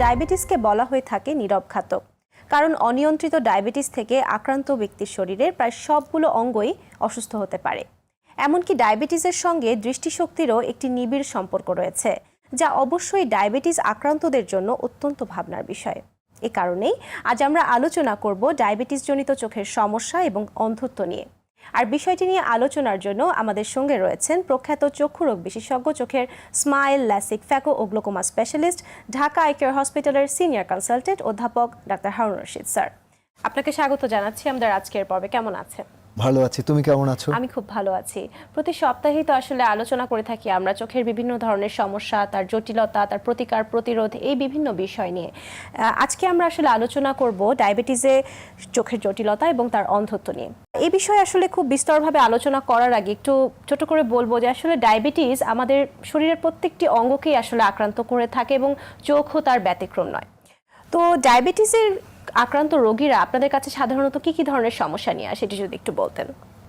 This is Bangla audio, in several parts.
ডায়াবেটিসকে বলা হয়ে থাকে নীরব ঘাতক। কারণ অনিয়ন্ত্রিত ডায়াবেটিস থেকে আক্রান্ত ব্যক্তির শরীরের প্রায় সবগুলো অঙ্গই অসুস্থ হতে পারে। এমনকি ডায়াবেটিসের সঙ্গে দৃষ্টিশক্তিরও একটি নিবিড় সম্পর্ক রয়েছে, যা অবশ্যই ডায়াবেটিস আক্রান্তদের জন্য অত্যন্ত ভাবনার বিষয়। এ কারণেই আজ আমরা আলোচনা করব ডায়াবেটিসজনিত চোখের সমস্যা এবং অন্ধত্ব নিয়ে। আর বিষয়টি নিয়ে আলোচনার জন্য আমাদের সঙ্গে রয়েছেন প্রখ্যাত চক্ষু রোগ বিশেষজ্ঞ চোখের স্মাইল, ল্যাসিক, ফ্যাকো ও glaucoma specialist, Dhaka eye care হসপিটালের সিনিয়র কনসালটেন্ট অধ্যাপক ডাক্তার হারুন রশিদ, স্যার। আপনাকে স্বাগত জানাচ্ছি আমাদের আজকের পর্বে। কেমন আছেন? ভালো আছি। তুমি কেমন আছো? আমি খুব ভালো আছি। প্রতি সপ্তাহেই তো আসলে আলোচনা করে থাকি আমরা চোখের বিভিন্ন ধরনের সমস্যা, তার জটিলতা, তার প্রতিকার, প্রতিরোধ এই বিভিন্ন বিষয় নিয়ে। আজকে আমরা আসলে আলোচনা করব ডায়াবেটিসে চোখের জটিলতা এবং তার অন্ধত্ব নিয়ে। এই বিষয়ে আসলে খুব বিস্তরভাবে আলোচনা করার আগে একটু ছোট করে বলব যে আসলে ডায়াবেটিস আমাদের শরীরের প্রত্যেকটি অঙ্গকেই আসলে আক্রান্ত করে থাকে এবং চোখও তার ব্যতিক্রম নয়। তো ডায়াবেটিসের আক্রান্ত রোগীরা আপনাদের কাছে সাধারণত কি কি ধরনের সমস্যা নিয়ে আসে এটি যদি একটু বলতেন।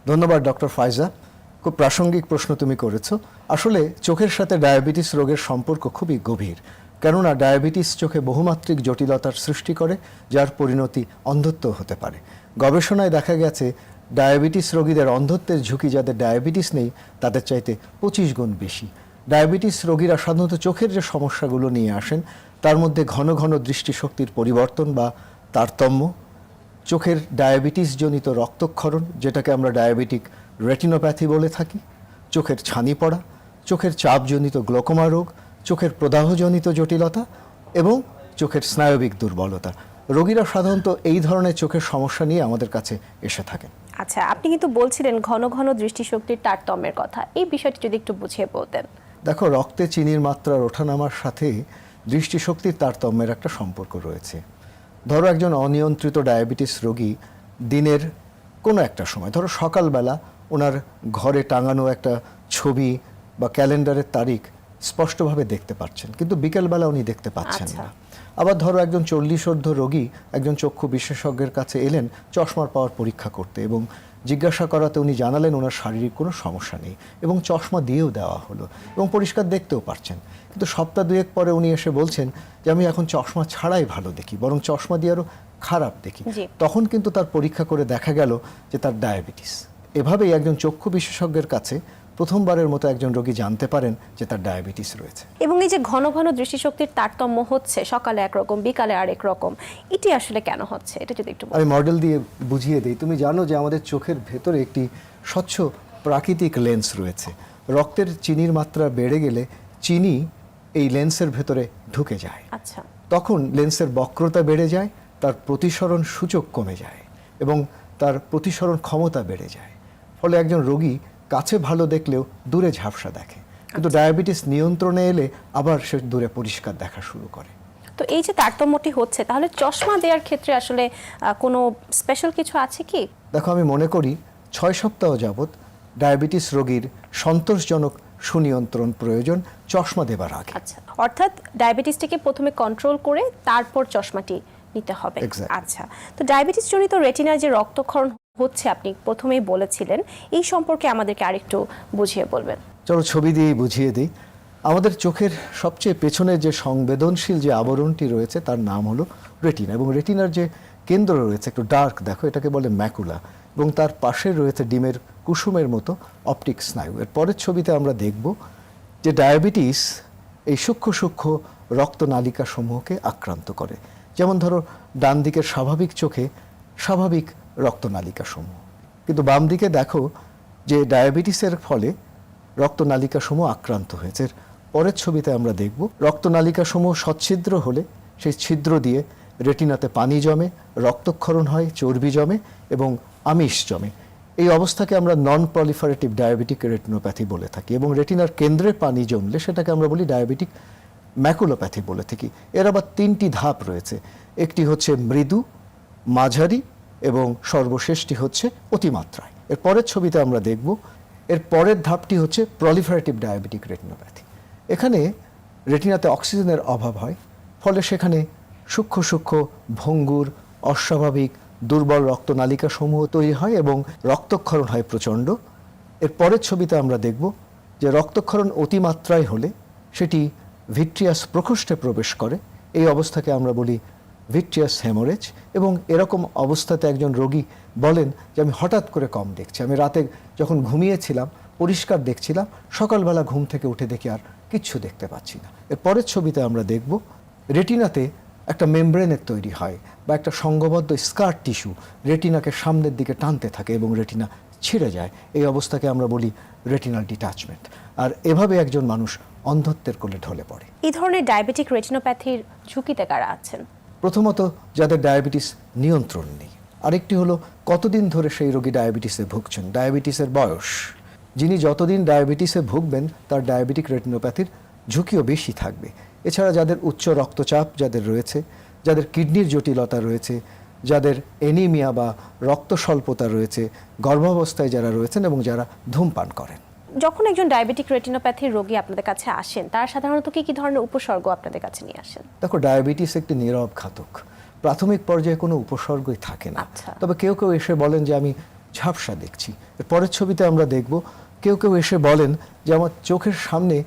ধন্যবাদ, ডক্টর ফাইজা। খুব প্রাসঙ্গিক প্রশ্ন তুমি করেছ। আসলে চোখের সাথে ডায়াবেটিস রোগের সম্পর্ক খুবই গভীর। কেননা ডায়াবেটিস চোখে বহুমাত্রিক জটিলতার সৃষ্টি করে, যার পরিণতি অন্ধত্ব হতে পারে। গবেষণায় দেখা গেছে, ডায়াবেটিস রোগীদের অন্ধত্বের ঝুঁকি যাদের ডায়াবেটিস নেই, তাদের চাইতে পঁচিশ গুণ বেশি। ডায়াবেটিস রোগীরা সাধারণত চোখের যে সমস্যাগুলো নিয়ে আসেন, তার মধ্যে ঘন ঘন দৃষ্টিশক্তির পরিবর্তন বা তারতম্য চোখের ডায়াবেটিসজনিত রক্তক্ষরণ যেটাকে আমরা ডায়াবেটিক রেটিনোপ্যাথি বলে থাকি চোখের ছানি পড়া চোখের চাপজনিত গ্লোকোমা রোগ চোখের প্রদাহজনিত জটিলতা এবং চোখের স্নায়বিক দুর্বলতা। রোগীরা সাধারণত এই ধরনের চোখের সমস্যা নিয়ে আমাদের কাছে এসে থাকেন আচ্ছা আপনি কিন্তু বলছিলেন ঘন ঘন দৃষ্টিশক্তির তারতম্যের কথা। এই বিষয়টি যদি একটু বুঝিয়ে বলতেন। দেখো রক্তে চিনির মাত্রার ওঠানামার সাথে দৃষ্টিশক্তির তারতম্যের একটা সম্পর্ক রয়েছে। ধরো একজন অনিয়ন্ত্রিত ডায়াবেটিস রোগী দিনের কোনো একটা সময় ধরো সকালবেলা ওনার ঘরে টাঙানো একটা ছবি বা ক্যালেন্ডারের তারিখ স্পষ্টভাবে দেখতে পাচ্ছেন কিন্তু বিকেলবেলা উনি দেখতে পাচ্ছেন আচ্ছা। না আবার ধরো একজন চল্লিশোর্ধ রোগী একজন চক্ষু বিশেষজ্ঞের কাছে এলেন চশমার পাওয়ার পরীক্ষা করতে এবং জিজ্ঞাসা করাতে উনি জানালেন ওনার শারীরিক কোনো সমস্যা নেই এবং চশমা দিয়েও দেওয়া হলো এবং পরিষ্কার দেখতেও পারছেন। কিন্তু সপ্তাহ দুয়েক পরে উনি এসে বলছেন যে আমি এখন চশমা ছাড়াই ভালো দেখি বরং চশমা দিয়ে আরও খারাপ দেখি। তখন কিন্তু তার পরীক্ষা করে দেখা গেল যে তার ডায়াবেটিস। এভাবেই একজন চক্ষু বিশেষজ্ঞের কাছে প্রথমবারের মতো একজন রোগী জানতে পারেন যে তার ডায়াবেটিস রয়েছে। এবং এই যে ঘন ঘন দৃষ্টিশক্তির তারতম্য হচ্ছে সকালে একরকম বিকালে আরেক রকম এটি আসলে কেন হচ্ছে? এটা যদি একটু। আমি মডেল দিয়ে বুঝিয়ে দিই। তুমি জানো যে আমাদের চোখের ভেতরে একটি স্বচ্ছ প্রাকৃতিক লেন্স রয়েছে। রক্তের চিনির মাত্রা বেড়ে গেলে চিনি এই লেন্সের ভেতরে ঢুকে যায়। আচ্ছা। তখন লেন্সের বক্রতা বেড়ে যায় তার প্রতিসরণ সূচক কমে যায় এবং তার প্রতিসরণ ক্ষমতা বেড়ে যায়। ফলে একজন রোগী কাছে ভালো দেখলেও দূরে ঝাপসা দেখে। কিন্তু ডায়াবেটিস নিয়ন্ত্রণে এলে আবার সে দূরে পরিষ্কার দেখা শুরু করে। তো এই যে তারতম্যটি হচ্ছে তাহলে চশমা দেওয়ার ক্ষেত্রে আসলে কোনো স্পেশাল কিছু আছে কি? দেখো আমি মনে করি ছয় সপ্তাহ যাবৎ ডায়াবেটিস রোগীর সন্তোষজনক সুনিয়ন্ত্রণ প্রয়োজন চশমা দেবার আগে। আচ্ছা অর্থাৎ ডায়াবেটিসটিকে প্রথমে কন্ট্রোল করে তারপর চশমাটি নিতে হবে. আচ্ছা তো ডায়াবেটিস জনিত রেটিনার যে রক্তক্ষরণ হচ্ছে আপনি প্রথমেই বলেছিলেন এই সম্পর্কে আমাদেরকে আরেকটু বুঝিয়ে বলবেন। চলো ছবি দিয়েই বুঝিয়ে দিই। আমাদের চোখের সবচেয়ে পেছনে যে সংবেদনশীল যে আবরণটি রয়েছে তার নাম হলো রেটিনা এবং রেটিনার যে কেন্দ্র রয়েছে একটু ডার্ক দেখো এটাকে বলে ম্যাকুলা এবং তার পাশে রয়েছে ডিমের কুসুমের মতো অপটিক স্নায়ু। এর পরের ছবিতে আমরা দেখব যে ডায়াবেটিস এই সূক্ষ্ম সূক্ষ্ম রক্তনালিকা সমূহকে আক্রান্ত করে। যেমন ধরো ডান দিকের স্বাভাবিক চোখে স্বাভাবিক রক্তনালিকা সমূহ কিন্তু বাম দিকে দেখো যে ডায়াবেটিসের ফলে রক্তনালিকা সমূহ আক্রান্ত হয়েছে। পরের ছবিতে আমরা দেখব রক্তনালিকা সমূহ সচ্ছিদ্র হলে সেই ছিদ্র দিয়ে রেটিনাতে পানি জমে, রক্তক্ষরণ হয়, চর্বি জমে এবং আমিষ জমে। এই অবস্থাকে আমরা নন প্রলিফারেটিভ ডায়াবেটিক রেটিনোপ্যাথি বলে থাকি এবং রেটিনার কেন্দ্রে পানি জমলে সেটাকে আমরা বলি ডায়াবেটিক ম্যাকুলোপ্যাথি বলে থাকি এর আবার তিনটি ধাপ রয়েছে। একটি হচ্ছে মৃদু, মাঝারি এবং সর্বশেষটি হচ্ছে অতিমাত্রায়। এর পরের ছবিতে আমরা দেখব, এর পরের ধাপটি হচ্ছে প্রলিফারেটিভ ডায়াবেটিক রেটিনোপ্যাথি এখানে রেটিনাতে অক্সিজেনের অভাব হয়, ফলে সেখানে সূক্ষ্ম সূক্ষ্ম ভঙ্গুর, অস্বাভাবিক, দুর্বল রক্তনালিকা সমূহ তৈরি হয় এবং রক্তক্ষরণ হয় প্রচণ্ড। এর পরের ছবিতে আমরা দেখব যে রক্তক্ষরণ অতিমাত্রায় হলে সেটি ভিট্রিয়াস প্রকোষ্ঠে প্রবেশ করে। এই অবস্থাকে আমরা বলি ভিট্রিয়াস হেমোরেজ এবং এরকম অবস্থাতে একজন রোগী বলেন যে, আমি হঠাৎ করে কম দেখছি। আমি রাতে যখন ঘুমিয়েছিলাম, পরিষ্কার দেখছিলাম, সকালবেলা ঘুম থেকে উঠে দেখি আর কিচ্ছু দেখতে পাচ্ছি না। এর পরের ছবিতে আমরা দেখব রেটিনাতে একটা মেমব্রেনের তৈরি হয় বা একটা সংঘবদ্ধ স্কার টিস্যু রেটিনাকে সামনের দিকে টানতে থাকে এবং রেটিনা ছিঁড়ে যায়। এই অবস্থাকে আমরা বলি রেটিনাল ডিটাচমেন্ট। আর এভাবে একজন মানুষ অন্ধত্বের কোলে ঢলে পড়ে। এই ধরনের ডায়াবেটিক রেটিনোপ্যাথির ঝুঁকিতে কারা আছেন? প্রথমত যাদের ডায়াবেটিস নিয়ন্ত্রণ নেই। আরেকটি হলো কতদিন ধরে সেই রোগী ডায়াবেটিসে ভুগছেন? ডায়াবেটিসের বয়স। যিনি যতদিন ডায়াবেটিসে ভুগবেন তার ডায়াবেটিক রেটিনোপ্যাথির ঝুঁকিও বেশি থাকবে। এছাড়া যাদের উচ্চ রক্তচাপ যাদের রয়েছে যাদের কিডনির জটিলতা রয়েছে যাদের এনিমিয়া বা রক্ত স্বল্পতা রয়েছে গর্ভাবস্থায় যারা রয়েছেন এবং যারা ধূমপান করেন। যখন একজন ডায়াবেটিক রেটিনোপ্যাথির রোগী আপনাদের কাছে আসেন তারা সাধারণত কি কি ধরনের উপসর্গ আপনাদের কাছে নিয়ে আসেন? দেখো ডায়াবেটিস একটি নীরব ঘাতক। প্রাথমিক পর্যায়ে কোনো উপসর্গই থাকে না। আচ্ছা। তবে কেউ কেউ এসে বলেন যে আমি ঝাপসা দেখছি। এর পরের ছবিতে আমরা দেখব কেউ কেউ এসে বলেন যে আমার চোখের সামনে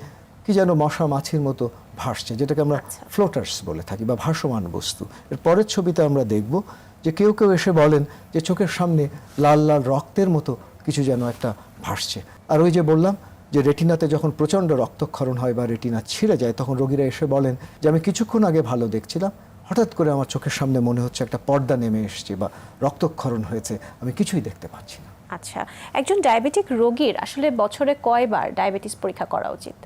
কি যেন মশা মাছির মতো ভাসছে যেটাকে আমরা আচ্ছা। ফ্লোটার্স বলে থাকি বা ভাসমান বস্তু। এর পরের ছবিতে আমরা দেখব যে কেউ কেউ এসে বলেন যে চোখের সামনে লাল লাল রক্তের মতো কিছু যেন একটা ভাসছে। আর ওই যে বললাম যে রেটিনাতে যখন প্রচণ্ড রক্তক্ষরণ হয় বা রেটিনা ছিঁড়ে যায় তখন রোগীরা এসে বলেন যে আমি কিছুক্ষণ আগে ভালো দেখছিলাম। হঠাৎ করে আমার চোখের সামনে মনে হচ্ছে একটা পর্দা নেমে এসছে বা রক্তক্ষরণ হয়েছে। আমি কিছুই দেখতে পাচ্ছি না। আচ্ছা একজন ডায়াবেটিক রোগীর আসলে বছরে কয়বার ডায়াবেটিস পরীক্ষা করা উচিত?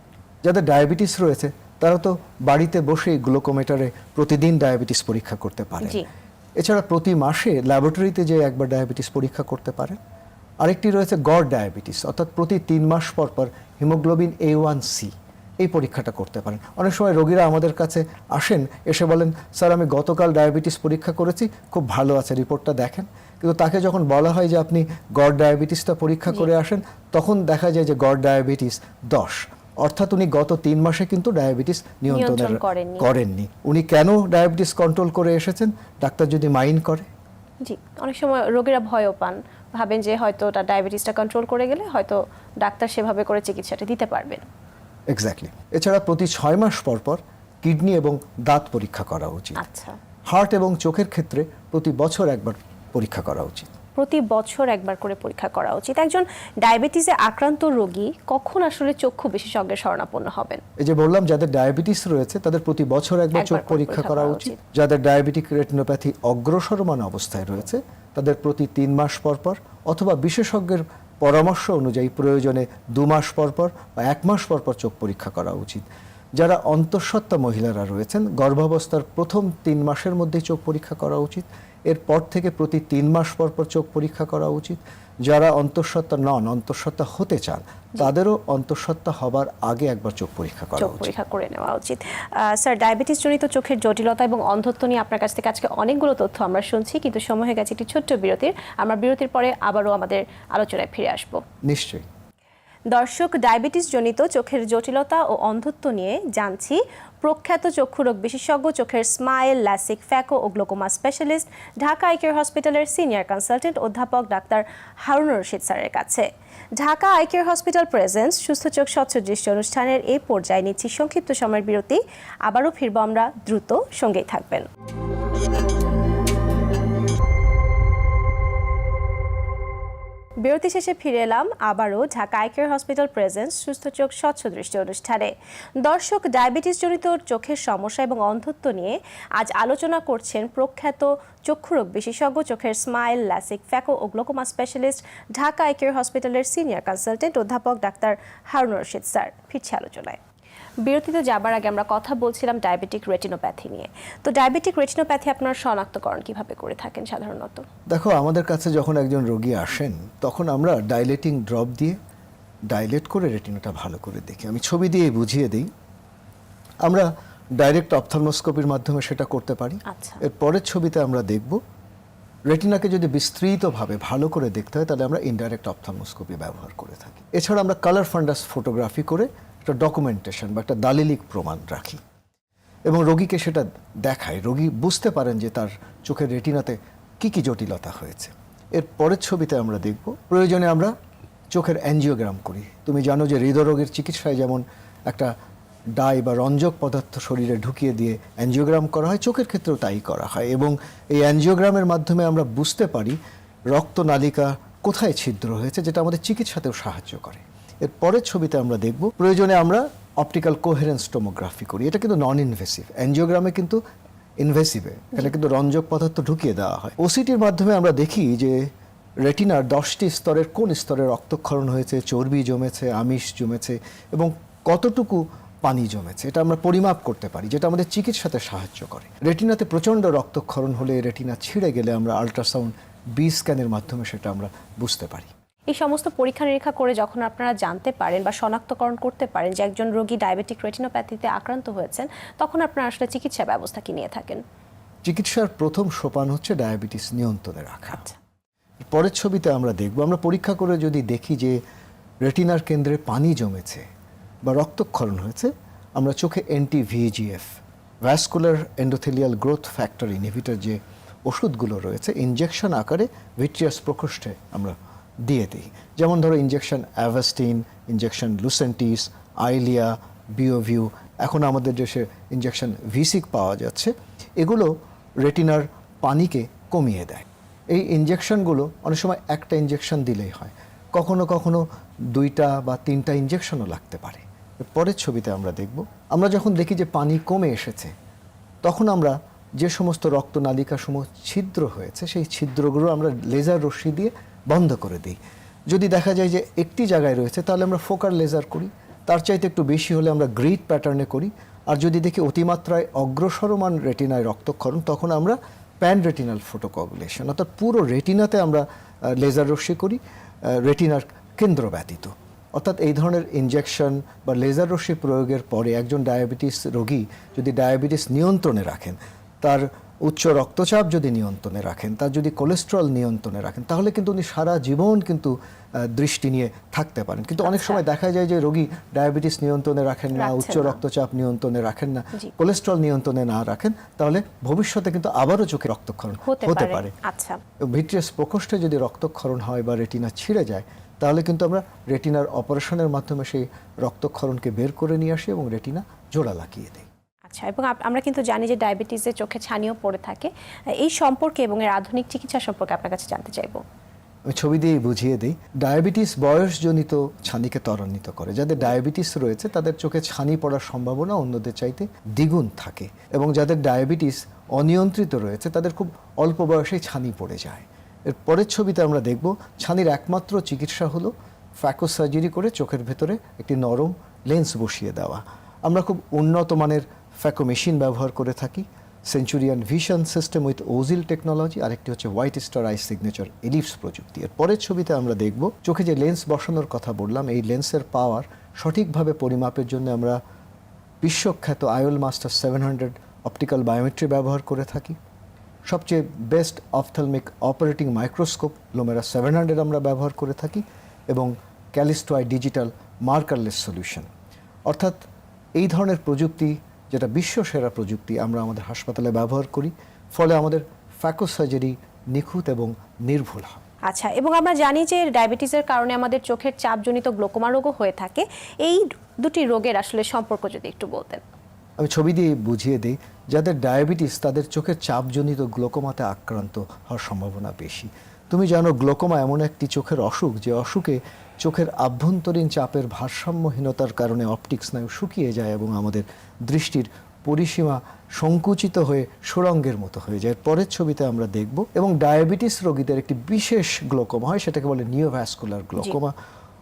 যাদের ডায়াবেটিস রয়েছে তারা তো বাড়িতে বসেই গ্লুকোমিটারে প্রতিদিন ডায়াবেটিস পরীক্ষা করতে পারে এছাড়া প্রতি মাসে ল্যাবরেটরিতে যে একবার ডায়াবেটিস পরীক্ষা করতে পারে আরেকটি রয়েছে গড় ডায়াবেটিস অর্থাৎ প্রতি তিন মাস পর পর হিমোগ্লোবিন এ ওয়ান সি এই পরীক্ষাটা করতে পারেন। অনেক সময় রোগীরা আমাদের কাছে আসেন এসে বলেন স্যার আমি গতকাল ডায়াবেটিস পরীক্ষা করেছি খুব ভালো আছে রিপোর্টটা দেখেন। কিন্তু তাকে যখন বলা হয় যে আপনি গড় ডায়াবেটিসটা পরীক্ষা করে আসেন তখন দেখা যায় যে গড় ডায়াবেটিস দশ। অর্থাৎ উনি গত তিন মাসে কিন্তু ডায়াবেটিস নিয়ন্ত্রণের নিয়ন্ত্রণ করেননি। করেননি। উনি কেন ডায়াবেটিস কন্ট্রোল করে এসেছেন? ডাক্তার যদি মাইন্ড করে। জি অনেক সময় রোগীরা ভয়ও পান। ভাবেন যে হয়তো তার ডায়াবেটিসটা কন্ট্রোল করে গেলে হয়তো ডাক্তার সেভাবে করে চিকিৎসাটা দিতে পারবেন। এক্স্যাক্টলি এছাড়া প্রতি ছয় মাস পর পর কিডনি এবং দাঁত পরীক্ষা করা উচিত। আচ্ছা। হার্ট এবং চোখের ক্ষেত্রে প্রতি বছর একবার পরীক্ষা করা উচিত। প্রতি বছর একবার করে পরীক্ষা করা উচিত। একজন ডায়াবেটিসে আক্রান্ত রোগী কখন আসলে চক্ষু বিশেষজ্ঞের শরণাপন্ন হবেন? এই যে বললাম যাদের ডায়াবেটিস রয়েছে তাদের প্রতি বছর একবার চোখ পরীক্ষা করা উচিত। যাদের ডায়াবেটিক রেটিনোপ্যাথি অগ্রসরমান অবস্থায় রয়েছে তাদের প্রতি তিন মাস পরপর পর অথবা বিশেষজ্ঞের পরামর্শ অনুযায়ী প্রয়োজনে দু মাস পরপর পর বা এক মাস পরপর পর চোখ পরীক্ষা করা উচিত। যারা অন্তঃসত্ত্বা মহিলারা রয়েছেন গর্ভাবস্থার প্রথম তিন মাসের মধ্যেই চোখ পরীক্ষা করা উচিত। এরপর থেকে প্রতি তিন মাস পর পর চোখ পরীক্ষা করা উচিত। যারা অন্তঃসত্ত্বা নন অন্তঃসত্ত্বা হতে চান তাদেরও অন্তঃসত্ত্বা হবার আগে একবার চোখ পরীক্ষা করা চোখ উচিত। পরীক্ষা করে নেওয়া উচিত। স্যার ডায়াবেটিস জনিত চোখের জটিলতা এবং অন্ধত্ব নিয়ে আপনার কাছ থেকে আজকে অনেকগুলো তথ্য আমরা শুনছি কিন্তু সময় হয়ে গেছে একটি ছোট্ট বিরতির। আমরা বিরতির পরে আবারও আমাদের আলোচনায় ফিরে আসব। নিশ্চয়ই। দর্শক ডায়াবেটিস জনিত চোখের জটিলতা ও অন্ধত্ব নিয়ে জানছি। প্রখ্যাত চক্ষুরোগ বিশেষজ্ঞ চোখের স্মাইল ল্যাসিক ফ্যাকো ও glaucoma specialist, Dhaka eye care হসপিটালের সিনিয়র কনসালটেন্ট অধ্যাপক ডাক্তার হারুন রশিদ স্যারের কাছে। ঢাকা আইকেয়ার হসপিটাল প্রেজেন্স, সুস্থ চোখ, স্বচ্ছ দৃষ্টি অনুষ্ঠানের এই পর্যায়ে নিচ্ছি সংক্ষিপ্ত সময়ের বিরতি। আবারও ফিরব আমরা দ্রুত, সঙ্গেই থাকবেন। বিরতি শেষে ফিরে এলাম। আবারও ঢাকা আইকের হসপিটাল প্রেজেন্স সুস্থ চোখ, স্বচ্ছ দৃষ্টি অনুষ্ঠানে। দর্শক ডায়াবেটিস জনিত চোখের সমস্যা এবং অন্ধত্ব নিয়ে আজ আলোচনা করছেন প্রখ্যাত চক্ষুরোগ বিশেষজ্ঞ চোখের স্মাইল ল্যাসিক ফ্যাকো ও glaucoma specialist Dhaka eye care হসপিটালের সিনিয়র কনসালটেন্ট অধ্যাপক ডাক্তার হারুন রশিদ স্যার। ফিরছে আলোচনায়। বিরতিতে যাবার আগে আমরা কথা বলছিলাম ডায়াবেটিক রেটিনোপ্যাথি নিয়ে। তো ডায়াবেটিক রেটিনোপ্যাথি আপনার শনাক্তকরণ কীভাবে করে থাকেন সাধারণত? দেখো আমাদের কাছে যখন একজন রোগী আসেন তখন আমরা ডাইলেটিং ড্রপ দিয়ে ডাইলেট করে রেটিনাটা ভালো করে দেখি। আমি ছবি দিয়ে বুঝিয়ে দিই। আমরা ডাইরেক্ট অপথালমোস্কোপির মাধ্যমে সেটা করতে পারি। আচ্ছা। এর পরের ছবিতে আমরা দেখব রেটিনাকে যদি বিস্তৃতভাবে ভালো করে দেখতে হয় তাহলে আমরা ইনডাইরেক্ট অপথালমোস্কোপি ব্যবহার করে থাকি। এছাড়া আমরা কালার ফান্ডাস ফটোগ্রাফি করে একটা ডকুমেন্টেশন বা একটা দালিলিক প্রমাণ রাখি। এবং রোগীকে সেটা দেখায় রোগী বুঝতে পারেন যে তার চোখের রেটিনাতে কি কি জটিলতা হয়েছে। এর পরের ছবিতে আমরা দেখব, প্রয়োজনে আমরা চোখের অ্যাঞ্জিওগ্রাম করি। তুমি জানো যে হৃদরোগের চিকিৎসায় যেমন একটা ডাই বা রঞ্জক পদার্থ শরীরে ঢুকিয়ে দিয়ে অ্যাঞ্জিওগ্রাম করা হয়, চোখের ক্ষেত্রেও তাই করা হয়। এবং এই অ্যাঞ্জিওগ্রামের মাধ্যমে আমরা বুঝতে পারি রক্তনালিকা কোথায় ছিদ্র হয়েছে, যেটা আমাদের চিকিৎসাতেও সাহায্য করে। এর পরের ছবিতে আমরা দেখব প্রয়োজনে আমরা অপটিক্যাল কোহেরেন্স টোমোগ্রাফি করি। এটা কিন্তু নন ইনভেসিভ অ্যাঞ্জিওগ্রামে কিন্তু ইনভেসিভে এখানে কিন্তু রঞ্জক পদার্থ ঢুকিয়ে দেওয়া হয়। ওসিটির মাধ্যমে আমরা দেখি যে রেটিনার দশটি স্তরের কোন স্তরে রক্তক্ষরণ হয়েছে চর্বি জমেছে আমিষ জমেছে এবং কতটুকু পানি জমেছে এটা আমরা পরিমাপ করতে পারি যেটা আমাদের চিকিৎসাতে সাহায্য করে। রেটিনাতে প্রচণ্ড রক্তক্ষরণ হলে রেটিনা ছিঁড়ে গেলে আমরা আল্ট্রাসাউন্ড বি স্ক্যানের মাধ্যমে সেটা আমরা বুঝতে পারি। এই সমস্ত পরীক্ষা নিরীক্ষা করে যখন আপনারা জানতে পারেন বা শনাক্তকরণ করতে পারেন যে একজন রোগী ডায়াবেটিক রেটিনোপ্যাথিতে আক্রান্ত হয়েছেন তখন আপনারা আসলে চিকিৎসা ব্যবস্থা কি নিয়ে থাকেন? চিকিৎসার প্রথম সোপান হচ্ছে ডায়াবেটিস নিয়ন্ত্রণে রাখা। আচ্ছা। পরের ছবিতে আমরা দেখব আমরা পরীক্ষা করে যদি দেখি যে রেটিনার কেন্দ্রে পানি জমেছে বা রক্তক্ষরণ হয়েছে আমরা চোখে anti VEGF vascular endothelial growth factor inhibitor যে ওষুধগুলো রয়েছে ইনজেকশন আকারে ভিট্রিয়াস প্রকোষ্ঠে আমরা দিয়ে দিই। যেমন ধরো injection Avastin injection Lucentis Eylea Beovu এখন আমাদের দেশে ইঞ্জেকশন ভিসিক পাওয়া যাচ্ছে, এগুলো রেটিনার পানিকে কমিয়ে দেয়। এই ইনজেকশনগুলো অনেক সময় একটা ইনজেকশন দিলেই হয়। কখনো কখনো দুইটা বা তিনটা ইনজেকশনও লাগতে পারে। পরের ছবিতে আমরা দেখব, আমরা যখন দেখি যে পানি কমে এসেছে, তখন আমরা যে সমস্ত রক্তনালিকা সমূহ ছিদ্র হয়েছে, সেই ছিদ্রগুলো আমরা লেজার রশ্মি দিয়ে বন্ধ করে দিই। যদি দেখা যায় যে একটি জায়গায় রয়েছে, তাহলে আমরা ফোকার লেজার করি। তার চাইতে একটু বেশি হলে আমরা গ্রিড প্যাটার্নে করি। আর যদি দেখি অতিমাত্রায় অগ্রসরমান রেটিনায় রক্তক্ষরণ, তখন আমরা প্যান রেটিনাল ফোটোকগুলেশন অর্থাৎ পুরো রেটিনাতে আমরা লেজার রশ্মি করি রেটিনার কেন্দ্র ব্যতীত। অর্থাৎ এই ধরনের ইনজেকশন বা লেজার রশ্মি প্রয়োগের পরে একজন ডায়াবেটিস রোগী যদি ডায়াবেটিস নিয়ন্ত্রণে রাখেন, তার উচ্চ রক্তচাপ যদি নিয়ন্ত্রণে রাখেন তার যদি কোলেস্ট্রল নিয়ন্ত্রণে রাখেন তাহলে কিন্তু উনি সারা জীবন কিন্তু দৃষ্টি নিয়ে থাকতে পারেন। কিন্তু অনেক সময় দেখা যায় যে রোগী ডায়াবেটিস নিয়ন্ত্রণে রাখেন না উচ্চ রক্তচাপ নিয়ন্ত্রণে রাখেন না। কোলেস্ট্রল নিয়ন্ত্রণে না রাখেন তাহলে ভবিষ্যতে কিন্তু আবারও চোখে রক্তক্ষরণ হতে পারে। আচ্ছা। ভিট্রিয়াস প্রকোষ্ঠে যদি রক্তক্ষরণ হয় বা রেটিনা ছিঁড়ে যায় তাহলে কিন্তু আমরা রেটিনার অপারেশনের মাধ্যমে সেই রক্তক্ষরণকে বের করে নিয়ে আসি এবং রেটিনা জোড়া লাগিয়ে দিই। আচ্ছা এবং আমরা কিন্তু জানি যে ডায়াবেটিসের চোখে ছানিও পড়ে থাকে। এই সম্পর্কে এবং এর আধুনিক চিকিৎসা সম্পর্কে আপনার কাছে জানতে চাইব। আমি ছবি দিয়েই বুঝিয়ে দিই। ডায়াবেটিস বয়সজনিত ছানিকে ত্বরান্বিত করে। যাদের ডায়াবেটিস রয়েছে, তাদের চোখে ছানি পড়ার সম্ভাবনা অন্যদের চাইতে দ্বিগুণ থাকে। এবং যাদের ডায়াবেটিস অনিয়ন্ত্রিত রয়েছে, তাদের খুব অল্প বয়সেই ছানি পড়ে যায়। এর পরের ছবিতে আমরা দেখব, ছানির একমাত্র চিকিৎসা হলো ফ্যাকো সার্জারি করে চোখের ভেতরে একটি নরম লেন্স বসিয়ে দেওয়া। আমরা খুব উন্নত মানের ফ্যাকো মেশিন ব্যবহার করে থাকি। Centurion vision system with OZil technology আরেকটি হচ্ছে white star eye signature Ellips প্রযুক্তি। এর পরের ছবিতে আমরা দেখব, চোখে যে লেন্স বসানোর কথা বললাম, এই লেন্সের পাওয়ার সঠিকভাবে পরিমাপের জন্য আমরা বিশ্বখ্যাত IOL master seven hundred optical biometry ব্যবহার করে থাকি। সবচেয়ে best ophthalmic operating microscope Lumera seven hundred আমরা ব্যবহার করে থাকি, এবং ক্যালিস্টোয়াই ডিজিটাল মার্কারলেস সলিউশন অর্থাৎ এই ধরনের প্রযুক্তি যেটা বিশ্ব সেরা প্রযুক্তি আমরা আমাদের হাসপাতালে ব্যবহার করি ফলে আমাদের ফ্যাকো সার্জারি নিখুঁত এবং নির্ভুল হয়। আচ্ছা এবং আমরা জানি যে ডায়াবেটিসের কারণে আমাদের চোখের চাপজনিত গ্লোকোমা রোগও হয়ে থাকে। এই দুটি রোগের আসলে সম্পর্ক যদি একটু বলতেন। আমি ছবি দিয়ে বুঝিয়ে দিই যাদের ডায়াবেটিস তাদের চোখের চাপজনিত গ্লোকোমাতে আক্রান্ত হওয়ার সম্ভাবনা বেশি। তুমি জানো গ্লোকোমা এমন একটি চোখের অসুখ যে অসুখে চোখের আভ্যন্তরীণ চাপের ভারসাম্যহীনতার কারণে অপটিক স্নায়ু শুকিয়ে যায় এবং আমাদের দৃষ্টির পরিসীমা সংকুচিত হয়ে সুরঙ্গের মতো হয়ে যায়। পরের ছবিতে আমরা দেখব এবং ডায়াবেটিস রোগীদের একটি বিশেষ গ্লোকোমা হয় সেটাকে বলে নিওভ্যাসকুলার গ্লোকোমা।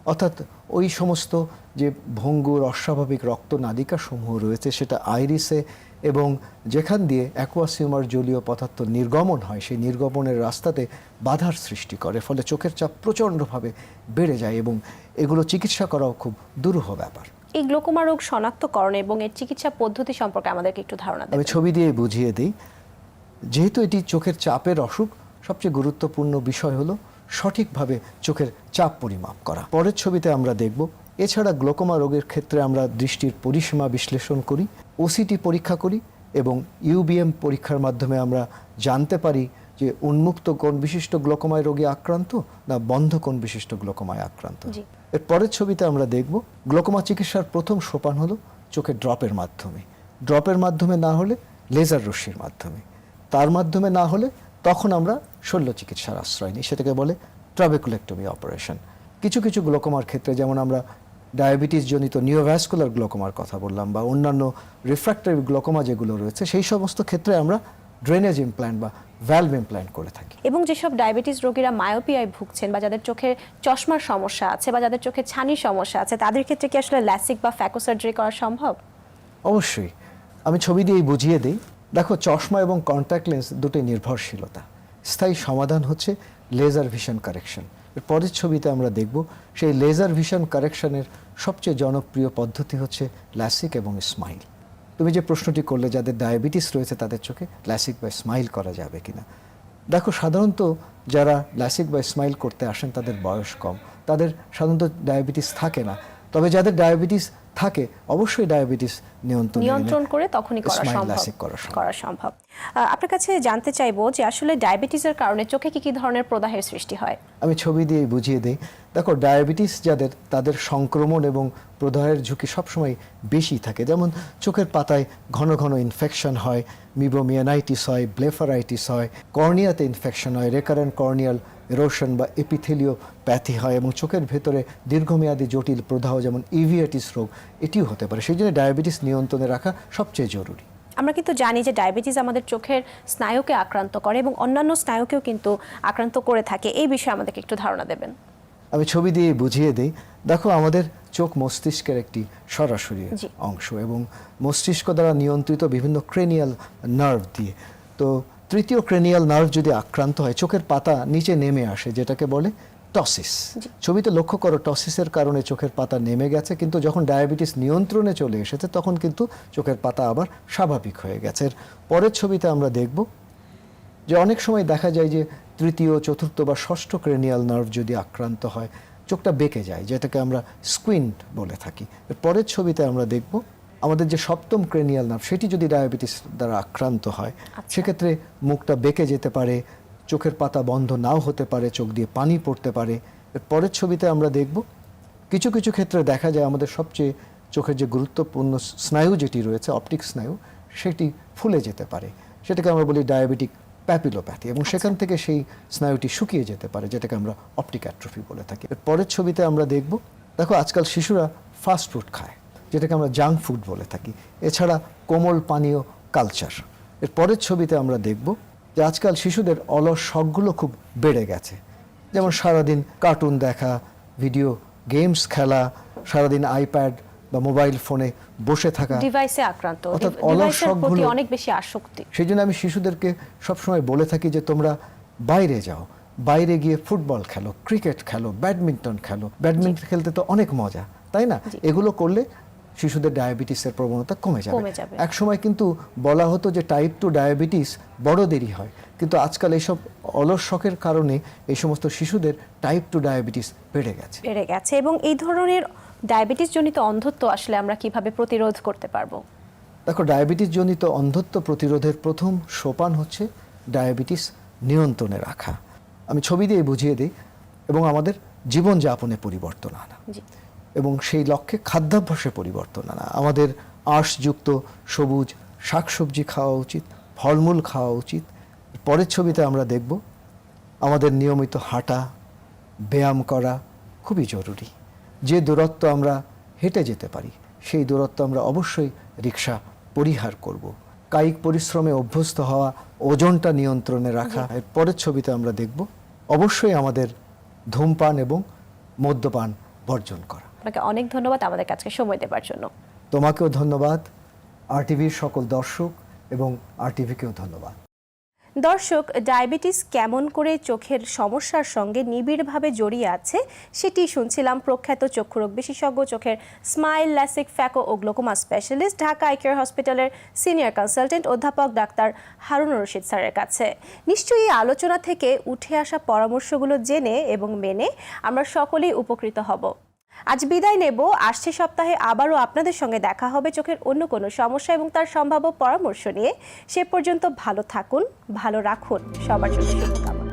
অর্থাৎ ওই সমস্ত যে ভঙ্গুর অস্বাভাবিক রক্তনালিকা সমূহ রয়েছে সেটা আইরিসে এবং যেখান দিয়ে অ্যাকোয়াসিউমার জলীয় পদার্থ নির্গমন হয় সেই নির্গমনের রাস্তাতে বাধার সৃষ্টি করে ফলে চোখের চাপ প্রচণ্ডভাবে বেড়ে যায় এবং এগুলো চিকিৎসা করাও খুব দুরূহ ব্যাপার। এই গ্লোকোমা রোগ শনাক্তকরণ এবং এর চিকিৎসা পদ্ধতি সম্পর্কে আমাদেরকে একটু ধারণা আমি ছবি দিয়ে বুঝিয়ে দিই। যেহেতু এটি চোখের চাপের অসুখ সবচেয়ে গুরুত্বপূর্ণ বিষয় হলো সঠিকভাবে চোখের চাপ পরিমাপ করা। পরের ছবিতে আমরা দেখব এছাড়া গ্লোকোমা রোগের ক্ষেত্রে আমরা দৃষ্টির পরিসীমা বিশ্লেষণ করি ওসিটি পরীক্ষা করি এবং ইউবিএম পরীক্ষার মাধ্যমে আমরা জানতে পারি যে উন্মুক্ত কোন বিশিষ্ট গ্লোকোমায় রোগী আক্রান্ত না বন্ধ কোন বিশিষ্ট গ্লোকোমায় আক্রান্ত। এর পরের ছবিতে আমরা দেখব গ্লোকোমা চিকিৎসার প্রথম সোপান হলো চোখে ড্রপের মাধ্যমে। ড্রপের মাধ্যমে না হলে লেজার রশ্মির মাধ্যমে। তার মাধ্যমে না হলে তখন আমরা শল্য চিকিৎসার আশ্রয় নিই সেটাকে বলে ট্রাবেকুলেক্টমি অপারেশন কিছু কিছু গ্লোকোমার ক্ষেত্রে যেমন আমরা ডায়াবেটিস জনিত নিওভ্যাসকুলার গ্লোকোমার কথা বললাম বা অন্যান্য রিফ্র্যাক্টরি গ্লোকোমা যেগুলো রয়েছে সেই সমস্ত ক্ষেত্রে আমরা ড্রেনেজ ইমপ্ল্যান্ট বা ভ্যালভ ইমপ্ল্যান্ট করে থাকি। এবং যেসব ডায়াবেটিস রোগীরা মায়োপিয়ায় ভুগছেন বা যাদের চোখে চশমার সমস্যা আছে বা যাদের চোখে ছানির সমস্যা আছে তাদের ক্ষেত্রে কি আসলে ল্যাসিক বা ফ্যাকো সার্জারি করা সম্ভব? অবশ্যই। আমি ছবি দিয়েই বুঝিয়ে দিই। দেখো চশমা এবং কন্ট্যাক্ট লেন্স দুটোই নির্ভরশীলতা। স্থায়ী সমাধান হচ্ছে লেজার ভিশন কারেকশন পরের ছবিতে আমরা দেখব সেই লেজার ভিশন কারেকশনের সবচেয়ে জনপ্রিয় পদ্ধতি হচ্ছে ল্যাসিক এবং স্মাইল তুমি যে প্রশ্নটি করলে, যাদের ডায়াবেটিস রয়েছে তাদের চোখে ল্যাসিক বা স্মাইল করা যাবে কিনা? দেখো, সাধারণত যারা ল্যাসিক বা স্মাইল করতে আসেন, তাদের বয়স কম। তাদের সাধারণত ডায়াবেটিস থাকে না। তবে যাদের ডায়াবেটিস থাকে অবশ্যই ডায়াবেটিস নিয়ন্ত্রণ নিয়ন্ত্রণ করে তখনই করা সম্ভব করা সম্ভব। আপনার কাছে জানতে চাইব যে আসলে ডায়াবেটিসের কারণে চোখে কি কি ধরনের প্রদাহের সৃষ্টি হয়? আমি ছবি দিয়ে বুঝিয়ে দিই। দেখো ডায়াবেটিস যাদের তাদের সংক্রমণ এবং প্রদাহের ঝুঁকি সবসময় বেশি থাকে। যেমন চোখের পাতায় ঘন ঘন ইনফেকশন হয় মিবোমিয়ানাইটিস হয় ব্লেফারাইটিস হয় কর্নিয়াতে ইনফেকশন হয় রেকারেন্ট কর্নিয়াল এরোশন বা এপিথেলিও প্যাথি হয় এবং চোখের ভেতরে দীর্ঘমেয়াদী জটিল প্রদাহ যেমন ইভিয়াটিস রোগ এটিও হতে পারে। সেই জন্য ডায়াবেটিস নিয়ন্ত্রণে রাখা সবচেয়ে জরুরি। আমরা কিন্তু জানি যে ডায়াবেটিস আমাদের চোখের স্নায়ুকে আক্রান্ত করে এবং অন্যান্য স্নায়ুকেও কিন্তু আক্রান্ত করে থাকে। এই বিষয়ে আমাদেরকে একটু ধারণা দেবেন। আমি ছবি দিয়ে বুঝিয়ে দিই। দেখো আমাদের চোখ মস্তিষ্কের একটি সরাসরি অংশ এবং মস্তিষ্ক দ্বারা নিয়ন্ত্রিত বিভিন্ন ক্রেনিয়াল নার্ভ দিয়ে। তো তৃতীয় ক্রেনিয়াল নার্ভ যদি আক্রান্ত হয় চোখের পাতা নিচে নেমে আসে যেটাকে বলে টসিস। ছবিতে লক্ষ্য করো টসিসের কারণে চোখের পাতা নেমে গেছে কিন্তু যখন ডায়াবেটিস নিয়ন্ত্রণে চলে এসেছে তখন কিন্তু চোখের পাতা আবার স্বাভাবিক হয়ে গেছে। এর পরের ছবিতে আমরা দেখব যে অনেক সময় দেখা যায় যে তৃতীয় চতুর্থ বা ষষ্ঠ ক্রেনিয়াল নার্ভ যদি আক্রান্ত হয় চোখটা বেঁকে যায় যেটাকে আমরা স্কুইন্ট বলে থাকি। এর পরের ছবিতে আমরা দেখব আমাদের যে সপ্তম ক্রেনিয়াল নার্ভ সেটি যদি ডায়াবেটিস দ্বারা আক্রান্ত হয় সেক্ষেত্রে মুখটা বেঁকে যেতে পারে চোখের পাতা বন্ধ নাও হতে পারে চোখ দিয়ে পানি পড়তে পারে। এর পরের ছবিতে আমরা দেখব কিছু কিছু ক্ষেত্রে দেখা যায় আমাদের সবচেয়ে চোখের যে গুরুত্বপূর্ণ স্নায়ু যেটি রয়েছে অপটিক স্নায়ু সেটি ফুলে যেতে পারে। সেটাকে আমরা বলি ডায়াবেটিক প্যাপিলোপ্যাথি এবং সেখান থেকে সেই স্নায়ুটি শুকিয়ে যেতে পারে যেটাকে আমরা অপটিক অ্যাট্রফি বলে থাকি। এর পরের ছবিতে আমরা দেখব দেখো আজকাল শিশুরা ফাস্ট ফুড খায়। যেটাকে আমরা জাঙ্ক ফুড বলে থাকি। এছাড়া কোমল পানীয় কালচার এর পরের ছবিতে আমরা দেখব যে আজকাল শিশুদের অলস শখগুলো খুব বেড়ে গেছে। যেমন সারাদিন কার্টুন দেখা ভিডিও গেমস খেলা সারাদিন আইপ্যাড বা মোবাইল ফোনে বসে থাকা। ডিভাইসে আক্রান্ত। অর্থাৎ অলস শখগুলো- অনেক বেশি আসক্তি। সেই জন্য আমি শিশুদেরকে সবসময় বলে থাকি যে তোমরা বাইরে যাও। বাইরে গিয়ে ফুটবল খেলো ক্রিকেট খেলো ব্যাডমিন্টন খেলো। ব্যাডমিন্টন খেলতে তো অনেক মজা তাই না? এগুলো করলে শিশুদের ডায়াবেটিসের প্রবণতা কমে যাবে। এক সময় কিন্তু বলা হতো যে টাইপ টু ডায়াবেটিস বড় দেরি হয়। কিন্তু আজকাল এইসব অলস শখের কারণে এই সমস্ত শিশুদের টাইপ টু ডায়াবেটিস বেড়ে গেছে। বেড়ে গেছে এবং এই ধরনের ডায়াবেটিস জনিত অন্ধত্ব আসলে আমরা কীভাবে প্রতিরোধ করতে পারব? দেখো ডায়াবেটিস জনিত অন্ধত্ব প্রতিরোধের প্রথম সোপান হচ্ছে ডায়াবেটিস নিয়ন্ত্রণে রাখা। আমি ছবি দিয়ে বুঝিয়ে দিই এবং আমাদের জীবনযাপনে পরিবর্তন আনা। এবং সেই লক্ষ্যে খাদ্যাভ্যাসে পরিবর্তন আনা। আমাদের আঁশযুক্ত সবুজ শাকসবজি খাওয়া উচিত ফলমূল খাওয়া উচিত। পরের ছবিতে আমরা দেখব আমাদের নিয়মিত হাঁটা ব্যায়াম করা খুবই জরুরি। যে দূরত্ব আমরা হেঁটে যেতে পারি সেই দূরত্ব আমরা অবশ্যই রিক্সা পরিহার করব। কায়িক পরিশ্রমে অভ্যস্ত হওয়া ওজনটা নিয়ন্ত্রণে রাখা। এর পরের ছবিতে আমরা দেখব অবশ্যই আমাদের ধূমপান এবং মদ্যপান বর্জন করা। আপনাকে অনেক ধন্যবাদ আমাদের কাছে সময় দেবার জন্য। তোমাকেও ধন্যবাদ আর টিভির সকল দর্শক এবং আর টিভিকেও ধন্যবাদ। দর্শক ডায়াবেটিস কেমন করে চোখের সমস্যার সঙ্গে নিবিড়ভাবে জড়িয়ে আছে সেটি শুনছিলাম প্রখ্যাত চক্ষুরোগ বিশেষজ্ঞ চোখের স্মাইল ল্যাসিক ফ্যাকো ও glaucoma specialist Dhaka eye care হসপিটালের সিনিয়র কনসালটেন্ট অধ্যাপক ডাক্তার হারুন রশিদ স্যারের কাছে। নিশ্চয়ই এই আলোচনা থেকে উঠে আসা পরামর্শগুলো জেনে এবং মেনে আমরা সকলেই উপকৃত হব। আজ বিদায় নেব। আসছে সপ্তাহে আবারও আপনাদের সঙ্গে দেখা হবে চোখের অন্য কোনো সমস্যা এবং তার সম্ভাব্য পরামর্শ নিয়ে। সে পর্যন্ত ভালো থাকুন, ভালো রাখুন। সবার জন্য শুভকামনা।